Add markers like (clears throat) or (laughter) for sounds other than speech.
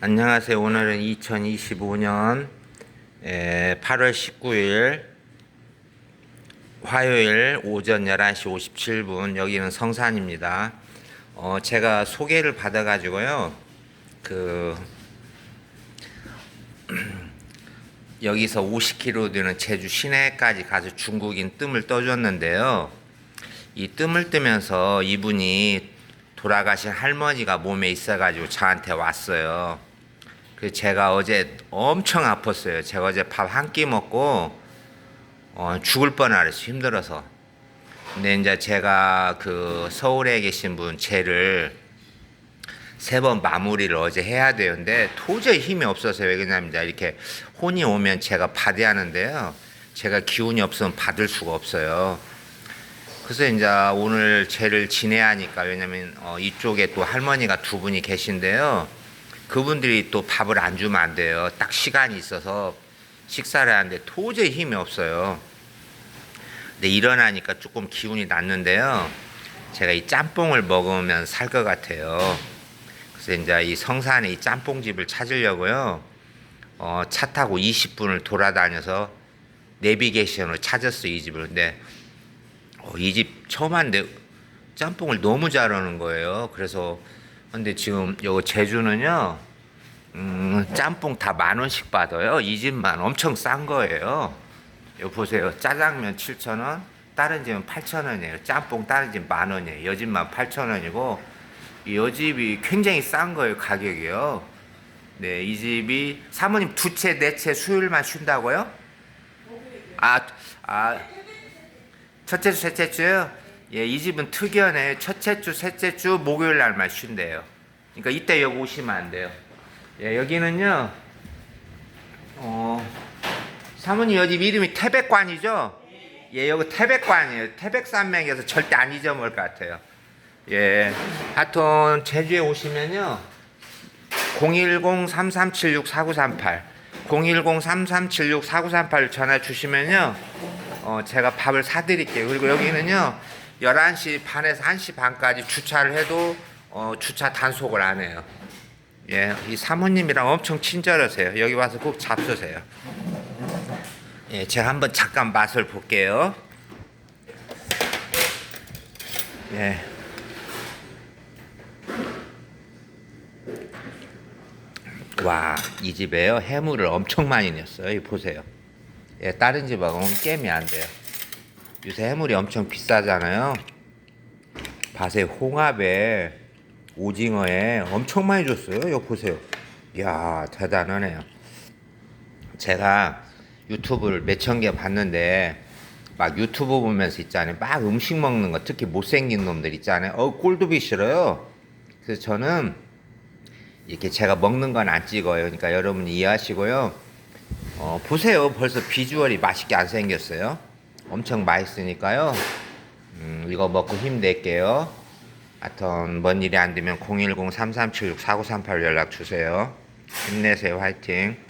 안녕하세요. 오늘은 2025년 8월 19일 화요일 오전 11시 57분 여기는 성산입니다. 어, 제가 소개를 받아가지고요. 그 (clears throat) 여기서 50km 되는 제주 시내까지 가서 중국인 뜸을 떠줬는데요. 이 뜸을 뜨면서 이분이 돌아가신 할머니가 몸에 있어가지고 저한테 왔어요. 그 제가 어제 엄청 아팠어요. 제가 어제 밥 한 끼 먹고 어, 죽을 뻔하랬어요. 힘들어서. 근데 이제 제가 그 서울에 계신 분 쟤를 세 번 마무리를 어제 해야 되는데 도저히 힘이 없어서 왜 그러냐면 이렇게 혼이 오면 제가 받아야 하는데요. 제가 기운이 없으면 받을 수가 없어요. 그래서 이제 오늘 쟤를 지내야 하니까 왜냐면 어, 이쪽에 또 할머니가 두 분이 계신데요. 그분들이 또 밥을 안 주면 안 돼요. 딱 시간이 있어서 식사를 하는데 도저히 힘이 없어요. 근데 일어나니까 조금 기운이 났는데요. 제가 이 짬뽕을 먹으면 살 것 같아요. 그래서 이제 이 성산에 이 짬뽕집을 찾으려고요. 어, 차 타고 20분을 돌아다녀서 내비게이션으로 찾았어요, 이 집을. 근데 어, 이 집 처음 왔는데 짬뽕을 너무 잘하는 거예요. 그래서 근데 지금 요 제주는요, 음, 짬뽕 다 만 원씩 받아요. 이 집만 엄청 싼 거예요. 요 보세요. 짜장면 7천 원, 다른 집은 8천 원이에요. 짬뽕 다른 집 만 원이에요. 여 집만 8천 원이고 이 집이 굉장히 싼 거예요. 가격이요. 네, 이 집이 사모님 두 채, 네 채 수요일만 쉰다고요? 아, 아. 첫째 주, 셋째 주요? 예, 이 집은 특이하네. 첫째 주, 셋째 주, 목요일 날만 쉰대요. 그러니까 이때 여기 오시면 안 돼요. 예, 여기는요, 어, 사모님 여기 이름이 태백관이죠? 예, 여기 태백관이에요. 태백산맥에서 절대 안 잊어먹을 것 같아요. 예, 하여튼 제주에 오시면요, 010-3376-4938, 010-3376-4938 전화 주시면요, 어, 제가 밥을 사드릴게요. 그리고 여기는요, 11시 반에서 1시 반까지 주차를 해도 어, 주차 단속을 안 해요. 예, 이 사모님이랑 엄청 친절하세요. 여기 와서 꼭 잡수세요. 예, 제가 한번 잠깐 맛을 볼게요. 예. 와, 이 집에요. 해물을 엄청 많이 넣었어요. 이 보세요. 예, 다른 집하고는 게임이 안 돼요. 요새 해물이 엄청 비싸잖아요. 밭에 홍합에 오징어에 엄청 많이 줬어요. 이거 보세요. 이야, 대단하네요. 제가 유튜브를 몇천 개 봤는데 막 유튜브 보면서 있잖아요. 막 음식 먹는 거 특히 못생긴 놈들 있잖아요. 어, 꼴도 싫어요. 그래서 저는 이렇게 제가 먹는 건 안 찍어요. 그러니까 여러분 이해하시고요. 어, 보세요. 벌써 비주얼이 맛있게 안 생겼어요. 엄청 맛있으니까요. 음, 이거 먹고 힘낼게요. 하여튼 뭔 일이 안 되면 010-3376-4938 연락 주세요. 힘내세요. 화이팅.